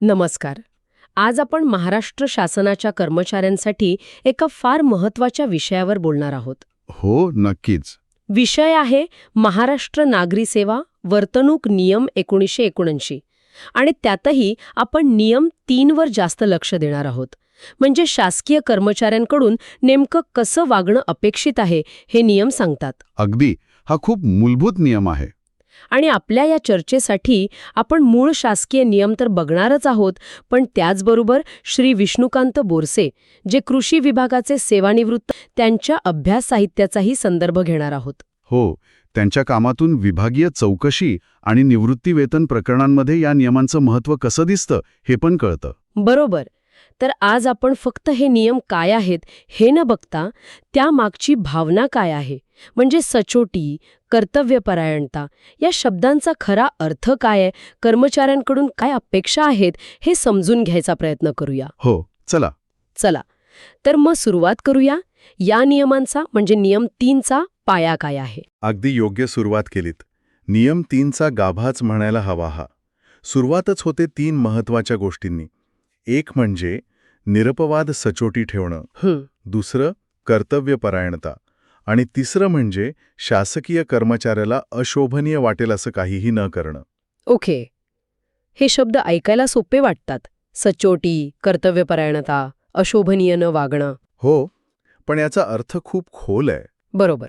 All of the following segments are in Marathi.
नमस्कार. आज आपण महाराष्ट्र शासनाच्या कर्मचाऱ्यांसाठी एका फार महत्त्वाच्या विषयावर बोलणार आहोत. हो नक्कीच. विषय आहे महाराष्ट्र नागरी सेवा वर्तणूक नियम एकोणीसशे एकोणऐंशी. आणि त्यातही आपण नियम तीनवर जास्त लक्ष देणार आहोत. म्हणजे शासकीय कर्मचाऱ्यांकडून नेमकं कसं वागणं अपेक्षित आहे हे नियम सांगतात. अगदी. हा खूप मूलभूत नियम आहे. आणि आपल्या या चर्चेसाठी आपण मूळ शासकीय नियम तर बघणारच आहोत पण त्याचबरोबर श्री विष्णुकांत बोरसे जे कृषी विभागाचे सेवानिवृत्त त्यांच्या अभ्यास साहित्याचाही संदर्भ घेणार आहोत. हो त्यांच्या कामातून विभागीय चौकशी आणि निवृत्ती वेतन प्रकरणांमध्ये या नियमांचं महत्त्व कसं दिसतं हे पण कळतं. बरोबर. तर आज आपण फक्त हे नियम काय आहेत हे न बघता त्यामागची भावना काय आहे? म्हणजे सचोटी कर्तव्यपरायणता या शब्दांचा खरा अर्थ काय आहे? कर्मचाऱ्यांकडून काय अपेक्षा आहेत? हे समजून घ्यायचा प्रयत्न करूया. हो चला. चला. तर मग सुरुवात करूया. या नियमांचा म्हणजे नियम तीनचा पाया काय आहे? अगदी योग्य सुरुवात केलीत. नियम तीनचा गाभाच म्हणायला हवा हा. सुरुवातच होते तीन महत्त्वाच्या गोष्टींनी. एक म्हणजे निरपवाद सचोटी ठेवणं. हं, दुसरं कर्तव्यपरायणता. आणि तिसरं म्हणजे शासकीय कर्मचाऱ्याला अशोभनीय वाटेल असं काहीही न करणं. ओके. हे शब्द ऐकायला सोपे वाटतात. सचोटी कर्तव्यपरायणता अशोभनीय न वागणं. हो पण याचा अर्थ खूप खोल आहे. बरोबर.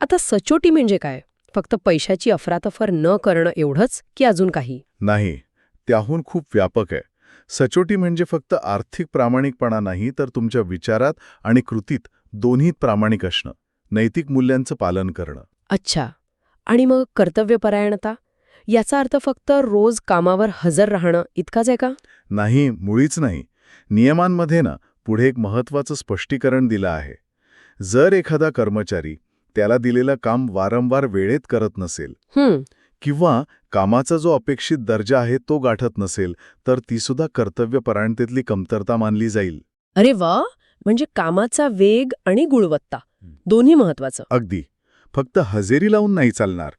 आता सचोटी म्हणजे काय? फक्त पैशाची अफरातफर न करणं एवढंच की अजून काही? नाही त्याहून खूप व्यापक आहे. सचोटी म्हणजे फक्त आर्थिक प्रामाणिकपणा नाही तर तुमच्या विचारात आणि कृतीत दोन्हीत प्रामाणिक असणं नैतिक मूल्यांचं पालन करणं. अच्छा. आणि मग कर्तव्यपरायणता? याचा अर्थ फक्त रोज कामावर हजर राहणं इतकाच आहे का? नाही मुळीच नाही. नियमांमध्ये ना पुढे एक महत्वाचं स्पष्टीकरण दिलं आहे. जर एखादा कर्मचारी त्याला दिलेलं काम वारंवार वेळेत करत नसेल हं, किंवा कामाचा जो अपेक्षित दर्जा आहे तो गाठत नसेल तर तीसुद्धा कर्तव्यपरायणतेतली कमतरता मानली जाईल. अरे वा! म्हणजे कामाचा वेग आणि गुणवत्ता दोन्ही महत्वाचं अगदी. फक्त हजेरी लावून नाही चालणार.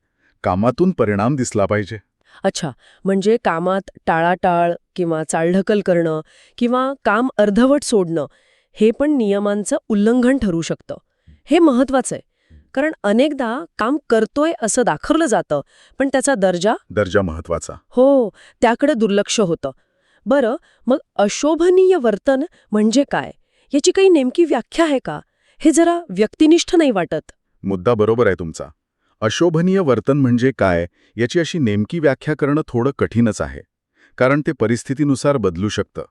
कामातून परिणाम दिसला पाहिजे. अच्छा म्हणजे कामात टाळाटाळ किंवा चालढकल करणं किंवा काम अर्धवट सोडणं हे पण नियमांचं उल्लंघन ठरू शकतं. हे महत्वाचं आहे. कारण अनेकदा काम करतोय असं दाखवलं जातं पण त्याचा दर्जा दर्जा महत्त्वाचा हो त्याकडे दुर्लक्ष होतं. बरं मग अशोभनीय वर्तन म्हणजे काय? याची काही नेमकी व्याख्या आहे का? हे जरा व्यक्तिनिष्ठ नाही वाटत. मुद्दा बरोबर आहे तुमचा. अशोभनीय वर्तन म्हणजे काय? याची अशी नेमकी व्याख्या करणं थोडं कठीणच आहे. कारण ते परिस्थितीनुसार बदलू शकतं.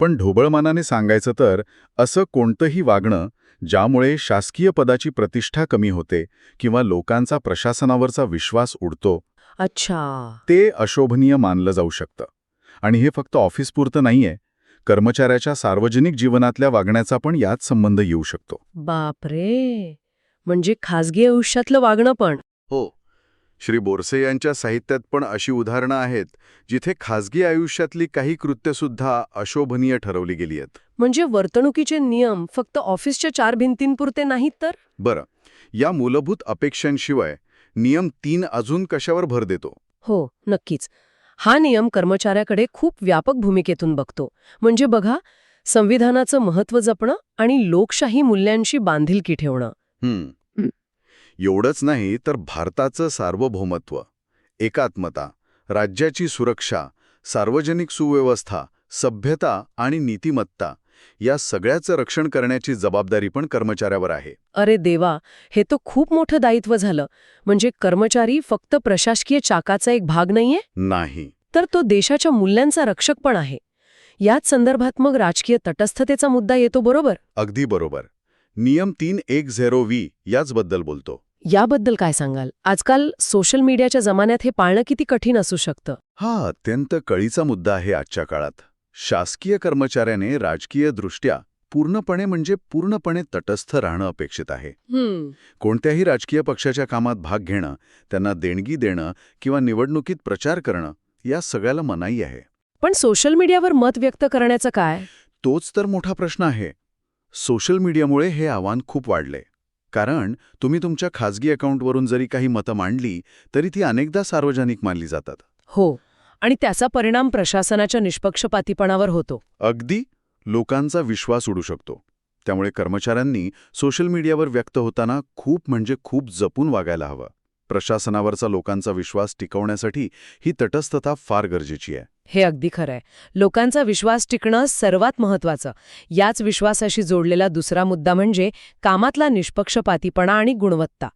पण ढोबळमानाने सांगायचं तर असं कोणतंही वागणं ज्यामुळे शासकीय पदाची प्रतिष्ठा कमी होते किंवा लोकांचा प्रशासनावरचा विश्वास उडतो. अच्छा. ते अशोभनीय मानलं जाऊ शकतं. आणि हे फक्त ऑफिसपुरतं नाहीये कर्मचाऱ्याच्या सार्वजनिक जीवनातल्या वागण्याचा पण यात संबंध येऊ शकतो. बापरे! म्हणजे खाजगी आयुष्यातलं वागणं पण. हो. श्री बोरसे यांच्या साहित्यात पण अशी उदाहरणं आहेत जिथे खाजगी आयुष्यातली काही कृत्यसुद्धा अशोभनीय ठरवली गेली आहेत. म्हणजे वर्तणुकीचे नियम फक्त ऑफिसच्या चार भिंतींपुरते नाहीत तर? बरं या मूलभूत अपेक्षांशिवाय नियम तीन अजून कशावर भर देतो? हो नक्कीच. हा नियम कर्मचाऱ्याकडे खूप व्यापक भूमिकेतून बघतो. म्हणजे बघा संविधानाचं महत्त्व जपणं आणि लोकशाही मूल्यांशी बांधिलकी ठेवणं. एवढंच नाही तर भारताचं सार्वभौमत्व एकात्मता राज्याची सुरक्षा सार्वजनिक सुव्यवस्था सभ्यता आणि नीतिमत्ता या सगळ्याचं रक्षण करण्याची जबाबदारी पण कर्मचाऱ्यावर आहे. अरे देवा हे तर खूप मोठं दायित्व झालं. म्हणजे कर्मचारी फक्त प्रशासकीय चाकाचा एक भाग नाहीये? नाही. तर तो देशाच्या मूल्यांचा रक्षक पण आहे. याच संदर्भात मग राजकीय तटस्थतेचा मुद्दा येतो बरोबर? अगदी बरोबर. नियम तीन एक झेरो वी याचबद्दल बोलतो. याबद्दल काय सांगाल? आजकाल सोशल मीडियाच्या जमान्यात हे पाळणं किती कठीण असू शकतं. हा अत्यंत कळीचा मुद्दा आहे आजच्या काळात. शासकीय कर्मचाऱ्याने राजकीय दृष्ट्या पूर्णपणे म्हणजे पूर्णपणे तटस्थ राहणं अपेक्षित आहे. कोणत्याही राजकीय पक्षाच्या कामात भाग घेणं त्यांना देणगी देणं किंवा निवडणुकीत प्रचार करणं या सगळ्याला मनाई आहे. पण सोशल मीडियावर मत व्यक्त करण्याचं काय? तोच तर मोठा प्रश्न आहे. सोशल मीडियामुळे हे आव्हान खूप वाढले. कारण तुम्ही तुमच्या खाजगी अकाउंटवरून जरी काही मतं मांडली तरी ती अनेकदा सार्वजनिक मानली जातात. हो आणि त्याचा परिणाम प्रशासनाच्या निष्पक्षपातीपणावर होतो. अगदी लोकांचा विश्वास उडू शकतो. त्यामुळे कर्मचाऱ्यांनी सोशल मीडियावर व्यक्त होताना खूप म्हणजे खूप जपून वागायला हवं. प्रशासनावरचा लोकांचा विश्वास टिकवण्यासाठी ही तटस्थता फार गरजेची आहे. हे अगदी खरंय लोकांचा विश्वास टिकणं सर्वात महत्वाचं याच विश्वासाशी जोडलेला दुसरा मुद्दा म्हणजे कामातला निष्पक्षपातीपणा आणि गुणवत्ता.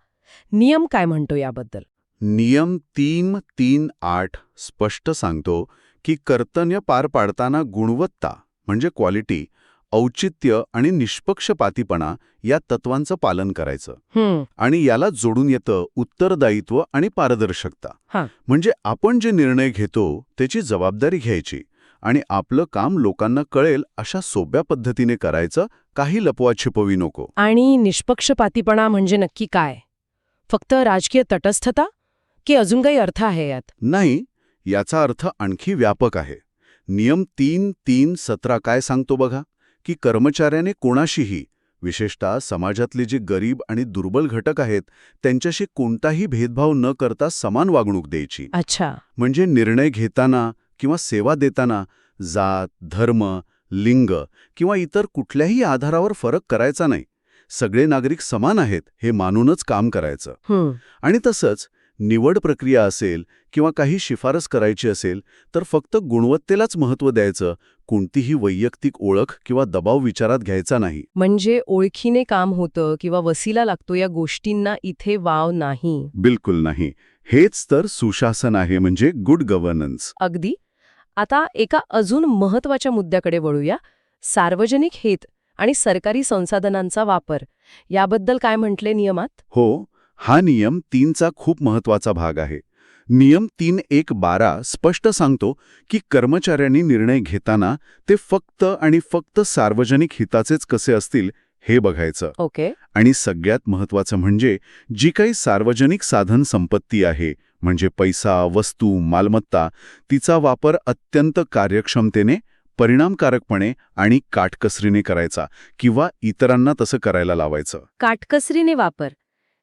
नियम काय म्हणतो याबद्दल? नियम तीन तीन आठ स्पष्ट सांगतो की कर्तव्य पार पाडताना गुणवत्ता म्हणजे क्वालिटी औचित्य आणि निष्पक्षपातीपणा या तत्वांचं पालन करायचं. आणि याला जोडून येतं उत्तरदायित्व आणि पारदर्शकता. म्हणजे आपण जे निर्णय घेतो त्याची जबाबदारी घ्यायची आणि आपलं काम लोकांना कळेल अशा सोप्या पद्धतीने करायचं काही लपवा छिपवी नको. आणि निष्पक्षपातीपणा म्हणजे नक्की काय? फक्त राजकीय तटस्थता? की अजून काही अर्थ आहे यात? नाही याचा अर्थ आणखी व्यापक आहे. नियम तीन तीन सतरा काय सांगतो बघा? की कर्मचाऱ्याने कोणाशीही विशेषतः समाजातले जे गरीब आणि दुर्बल घटक आहेत त्यांच्याशी कोणताही भेदभाव न करता समान वागणूक द्यायची. अच्छा. म्हणजे निर्णय घेताना किंवा सेवा देताना जात धर्म लिंग किंवा इतर कुठल्याही आधारावर फरक करायचा नाही. सगळे नागरिक समान आहेत हे मानूनच काम करायचं. आणि तसंच निवड प्रक्रिया असेल किंवा काही शिफारस करायची असेल तर फक्त गुणवत्तेलाच महत्त्व द्यायचं कोणतीही वैयक्तिक ओळख किंवा दबाव विचारात घ्यायचा नाही. म्हणजे ओळखीने काम होतं किंवा वसीला लागतो या गोष्टींना इथे वाव नाही. बिलकुल नाही. हेच तर सुशासन आहे म्हणजे गुड गव्हर्नन्स. अगदी. आता एका अजून महत्त्वाच्या मुद्द्याकडे वळूया. सार्वजनिक हित आणि सरकारी संसाधनांचा वापर. याबद्दल काय म्हटले नियमात? हो हा नियम तीनचा खूप महत्त्वाचा भाग आहे. नियम तीन एक बारा स्पष्ट सांगतो की कर्मचाऱ्यांनी निर्णय घेताना ते फक्त आणि फक्त सार्वजनिक हिताचेच कसे असतील हे बघायचं. ओके. आणि सगळ्यात महत्वाचं म्हणजे जी काही सार्वजनिक साधन संपत्ती आहे म्हणजे पैसा वस्तू मालमत्ता तिचा वापर अत्यंत कार्यक्षमतेने परिणामकारकपणे आणि काटकसरीने करायचा किंवा इतरांना तसं करायला लावायचं. काटकसरीने वापर.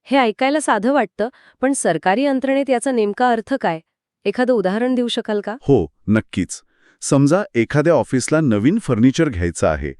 हे ऐकायला साधं वाटतं पण सरकारी यंत्रणेत याचा नेमका अर्थ काय? एखादं उदाहरण देऊ शकाल का? हो नक्कीच. समजा एखाद्या ऑफिसला नवीन फर्निचर घ्यायचं आहे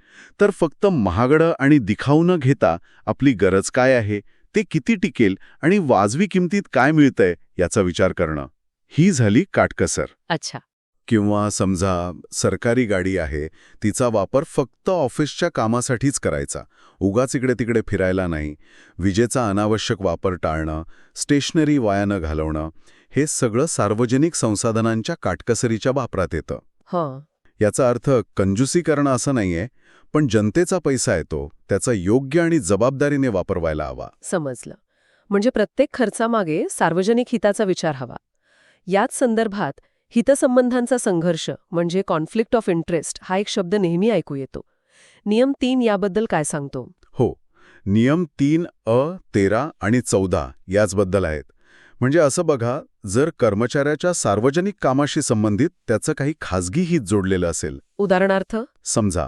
तर फक्त महागडं आणि दिखाऊ न घेता आपली गरज काय आहे ते किती टिकेल आणि वाजवी किमतीत काय मिळतंय याचा विचार करणं. ही झाली काटकसर. अच्छा. किंवा समजा सरकारी गाडी आहे तिचा वापर फक्त ऑफिसच्या कामासाठीच करायचा. उगाच इकडे तिकडे फिरायला नाही. विजेचा अनावश्यक वापर टाळणं स्टेशनरी वाया न घालवणं हे सगळं सार्वजनिक संसाधनांच्या काटकसरीच्या वापरात येतं. हं. याचा अर्थ कंजूसी करणं असं नाहीये पण जनतेचा पैसा येतो त्याचा योग्य आणि जबाबदारीने वापर व्हायला हवा. समजलं. म्हणजे प्रत्येक खर्चामागे सार्वजनिक हिताचा विचार हवा. याच संदर्भात हितसंबंधांचा संघर्ष म्हणजे कॉन्फ्लिक्ट ऑफ इंटरेस्ट हा एक शब्द नेहमी ऐकू येतो. नियम तीन याबद्दल काय सांगतो? हो. नियम तीन अ तेरा आणि चौदा याचबद्दल आहेत. म्हणजे असं बघा जर कर्मचाऱ्याच्या सार्वजनिक कामाशी संबंधित त्याचं काही खाजगी हित जोडलेलं असेल. उदाहरणार्थ? समजा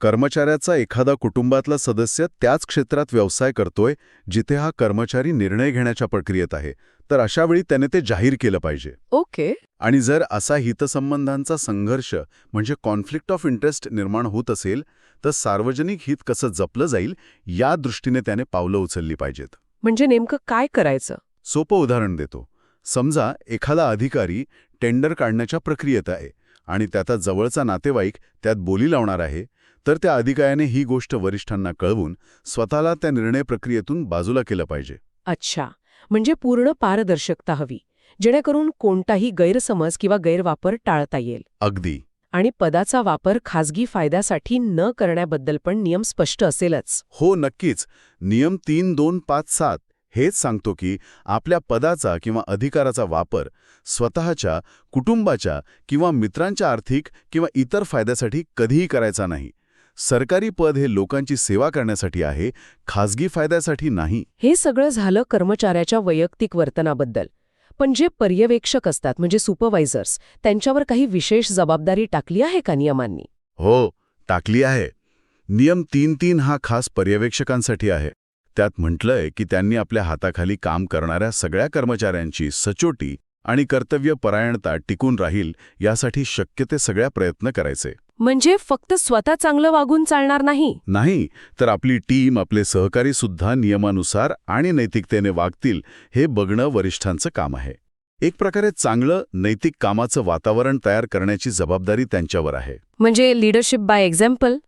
कर्मचाऱ्याचा एखादा कुटुंबातला सदस्य त्याच क्षेत्रात व्यवसाय करतोय जिथे हा कर्मचारी निर्णय घेण्याच्या प्रक्रियेत आहे. तर अशा वेळी त्याने ते जाहीर केलं पाहिजे. ओके. आणि जर असा हितसंबंधांचा संघर्ष म्हणजे कॉन्फ्लिक्ट ऑफ इंटरेस्ट निर्माण होत असेल तर सार्वजनिक हित कसं जपलं जाईल या दृष्टीने त्याने पावलं उचलली पाहिजेत. म्हणजे नेमकं काय करायचं? सोपं उदाहरण देतो. समजा एखादा अधिकारी टेंडर काढण्याच्या प्रक्रियेत आहे आणि त्याचा जवळचा नातेवाईक त्यात बोली लावणार आहे तर त्या अधिकाऱ्याने ही गोष्ट वरिष्ठांना कळवून स्वतःला त्या निर्णय प्रक्रियेतून बाजूला केलं पाहिजे. अच्छा. म्हणजे पूर्ण पारदर्शकता हवी जेणेकरून कोणताही गैरसमज किंवा गैरवापर टाळता येईल. अगदी. आणि पदाचा वापर खाजगी फायद्यासाठी न करण्याबद्दल पण नियम स्पष्ट असेलच. हो नक्कीच. नियम तीन दोन पाच सात हेच सांगतो की आपल्या पदाचा किंवा अधिकाराचा वापर स्वतःच्या कुटुंबाच्या किंवा मित्रांच्या आर्थिक किंवा इतर फायद्यासाठी कधीही करायचा नाही. सरकारी पद हे लोकांची सेवा करण्यासाठी आहे खाजगी फायद्यासाठी नाही. हे सगळं झालं कर्मचाऱ्याच्या वैयक्तिक वर्तनाबद्दल. पण जे पर्यवेक्षक असतात म्हणजे सुपरवायझर्स त्यांच्यावर काही विशेष जबाबदारी टाकली आहे का नियमांनी? हो टाकली आहे. नियम तीन तीन हा खास पर्यवेक्षकांसाठी आहे. त्यात म्हटलंय की त्यांनी आपल्या हाताखाली काम करणाऱ्या सगळ्या कर्मचाऱ्यांची सचोटी आणि कर्तव्यपरायणता टिकून राहील यासाठी शक्य ते सगळ्या प्रयत्न करायचे. म्हणजे फक्त स्वतः चांगलं वागून चालणार नाही? नाही तर आपली टीम आपले सहकारी सुद्धा नियमानुसार आणि नैतिकतेने वागतील हे बघणं वरिष्ठांचं काम आहे. एक प्रकारे चांगलं नैतिक कामाचं वातावरण तयार करण्याची जबाबदारी त्यांच्यावर आहे. म्हणजे लिडरशिप बाय एक्झाम्पल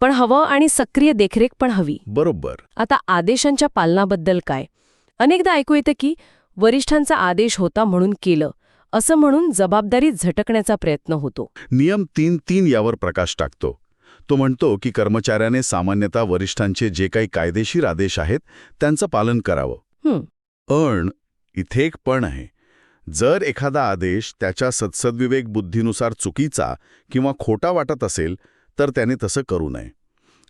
पण हवं आणि सक्रिय देखरेख पण हवी. बरोबर. आता आदेशांच्या पालनाबद्दल काय? अनेकदा ऐकू येतं की वरिष्ठांचा आदेश होता म्हणून केलं असं म्हणून जबाबदारी झटकण्याचा प्रयत्न होतो. नियम तीन तीन यावर प्रकाश टाकतो. तो म्हणतो की कर्मचाऱ्याने सामान्यतः वरिष्ठांचे जे काही कायदेशीर आदेश आहेत त्यांचं पालन करावं. पण इथे एक पण आहे. जर एखादा आदेश त्याच्या सत्सद्विवेक बुद्धीनुसार चुकीचा किंवा खोटा वाटत असेल तर त्याने तसं करू नये.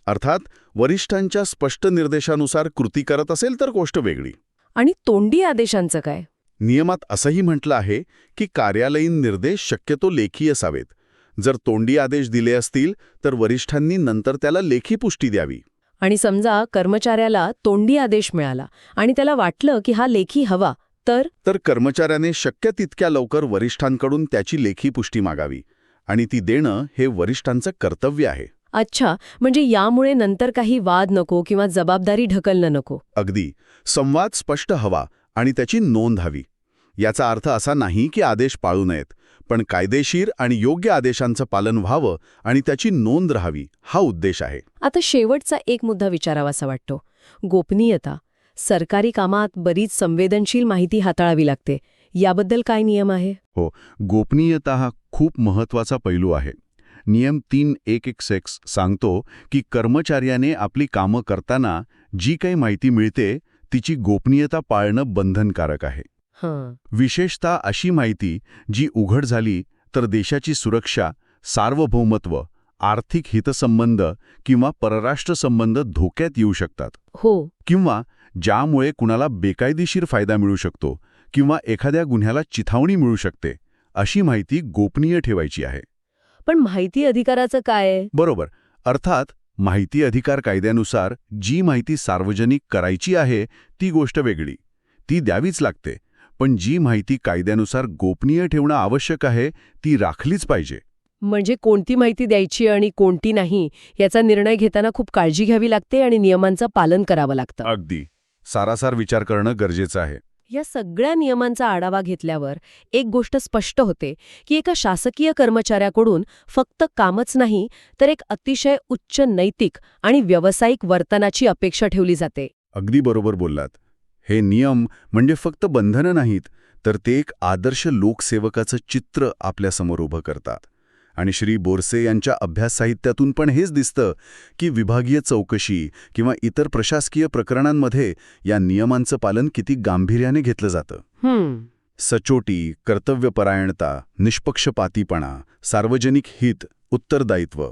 अर्थात वरिष्ठांच्या स्पष्ट निर्देशानुसार कृती करत असेल तर गोष्ट वेगळी. आणि तोंडी आदेशांचं काय? नियमात असंही म्हटलं आहे की कार्यालयीन निर्देश शक्यतो लेखी असावेत. जर तोंडी आदेश दिले असतील तर वरिष्ठांनी नंतर त्याला लेखी पुष्टी द्यावी. आणि समजा कर्मचाऱ्याला तोंडी आदेश मिळाला आणि त्याला वाटलं की हा लेखी हवा तर? तर कर्मचाऱ्याने शक्य तितक्या लवकर वरिष्ठांकडून त्याची लेखी पुष्टी मागावी आणि ती देणं हे वरिष्ठांचं कर्तव्य आहे. अच्छा म्हणजे यामुळे नंतर काही वाद नको किंवा जबाबदारी ढकलणं नको. अगदी. संवाद स्पष्ट हवा आणि त्याची नोंद हवी. याचा अर्थ असा नाही की आदेश पाळू नयेत पण कायदेशीर आणि योग्य आदेशांचं पालन व्हावं आणि त्याची नोंद राहावी हा उद्देश आहे. आता शेवटचा एक मुद्दा विचारावासा वाटतो. गोपनीयता. सरकारी कामात बरीच संवेदनशील माहिती हाताळावी लागते. याबद्दल काय नियम आहे? गोपनीयता हा खूप महत्त्वाचा पैलू आहे. नियम तीन एक एक सेक्स सांगतो की कर्मचाऱ्याने आपली कामं करताना जी काही माहिती मिळते तिची गोपनीयता पाळणं बंधनकारक आहे. हां. विशेषतः अशी माहिती जी उघड झाली तर देशाची सुरक्षा सार्वभौमत्व आर्थिक हितसंबंध किंवा परराष्ट्र संबंध धोक्यात येऊ शकतात. हो. किंवा ज्यामुळे कुणाला बेकायदेशीर फायदा मिळू शकतो किंवा एखाद्या गुन्ह्याला चिथावणी मिळू शकते अशी माहिती गोपनीय ठेवायची आहे. पण माहिती अधिकाराचं काय? बरोबर. अर्थात माहिती अधिकार कायद्यानुसार जी माहिती सार्वजनिक करायची आहे ती गोष्ट वेगळी. ती द्यावीच लागते. पण जी माहिती कायद्यानुसार गोपनीय ठेवणं आवश्यक आहे ती राखलीच पाहिजे. म्हणजे कोणती माहिती द्यायची आणि कोणती नाही याचा निर्णय घेताना खूप काळजी घ्यावी लागते आणि नियमांचं पालन करावं लागतं. अगदी. सारासार विचार करणं गरजेचं आहे. या सगळ्या नियमांचा आढावा घेतल्यावर एक गोष्ट स्पष्ट होते की एका शासकीय कर्मचाऱ्याकडून फक्त कामच नाही तर एक अतिशय उच्च नैतिक आणि व्यावसायिक वर्तनाची अपेक्षा ठेवली जाते. अगदी बरोबर बोललात. हे नियम म्हणजे फक्त बंधनं नाहीत तर ते एक आदर्श लोकसेवकाचं चित्र आपल्यासमोर उभं करतात. आणि श्री बोरसे यांच्या अभ्यास साहित्यातून पण हेच दिसतं की विभागीय चौकशी किंवा इतर प्रशासकीय प्रकरणांमध्ये या नियमांचं पालन किती गांभीर्याने घेतलं जातं. सचोटी कर्तव्यपरायणता निष्पक्षपातीपणा सार्वजनिक हित उत्तरदायित्व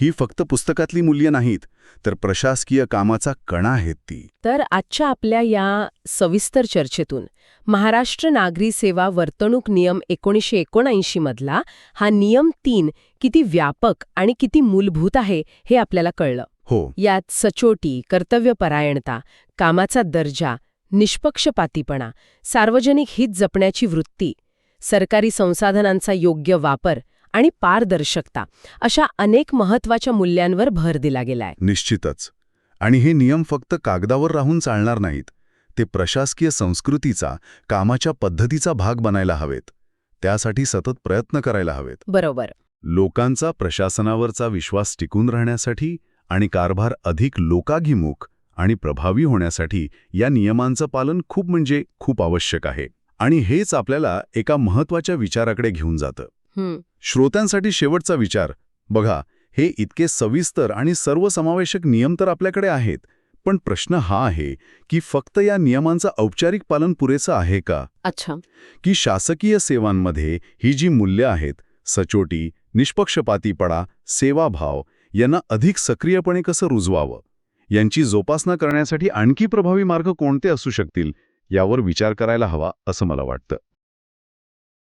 ही फक्त पुस्तकातली मूल्य नाहीत तर प्रशासकीय कामाचा कणा आहेत ती. तर आजच्या आपल्या या सविस्तर चर्चेतून महाराष्ट्र नागरी सेवा वर्तणूक नियम एकोणीसशे एकोणऐंशी मधला हा नियम तीन किती व्यापक आणि किती मूलभूत आहे हे आपल्याला कळलं. हो. यात सचोटी कर्तव्यपरायणता कामाचा दर्जा निष्पक्षपातीपणा सार्वजनिक हित जपण्याची वृत्ती सरकारी संसाधनांचा योग्य वापर आणि पारदर्शकता अशा अनेक महत्त्वाच्या मूल्यांवर भर दिला गेलाय. निश्चितच. आणि हे नियम फक्त कागदावर राहून चालणार नाहीत. ते प्रशासकीय संस्कृतीचा कामाच्या पद्धतीचा भाग बनायला हवेत. त्यासाठी सतत प्रयत्न करायला हवेत. बरोबर. लोकांचा प्रशासनावरचा विश्वास टिकून राहण्यासाठी आणि कारभार अधिक लोकाभिमुख आणि प्रभावी होण्यासाठी या नियमांचं पालन खूप म्हणजे खूप आवश्यक आहे. आणि हेच आपल्याला एका महत्त्वाच्या विचाराकडे घेऊन जातं. श्रोत्यांसाठी शेवटचा विचार. बघा हे इतके सविस्तर आणि सर्वसमावेशक नियम तर आपल्याकडे आहेत. पण प्रश्न हा आहे की फक्त या नियमांचं औपचारिक पालन पुरेसं आहे का? अच्छा. की शासकीय सेवांमध्ये ही जी मूल्य आहेत सचोटी निष्पक्षपातीपणा सेवाभाव यांना अधिक सक्रियपणे कसं रुजवावं? यांची जोपासना करण्यासाठी आणखी प्रभावी मार्ग कोणते असू शकतील यावर विचार करायला हवा असं मला वाटतं.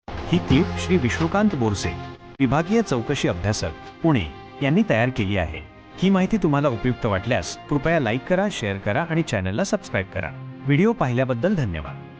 ही क्लिप श्री विश्वकांत बोरसे विभागीय चौकशी अभ्यासक पुणे यांनी तयार केली आहे. ही माहिती तुम्हाला उपयुक्त वाटल्यास कृपया लाईक करा शेअर करा आणि चॅनलला सबस्क्राईब करा. व्हिडिओ पाहिल्याबद्दल धन्यवाद.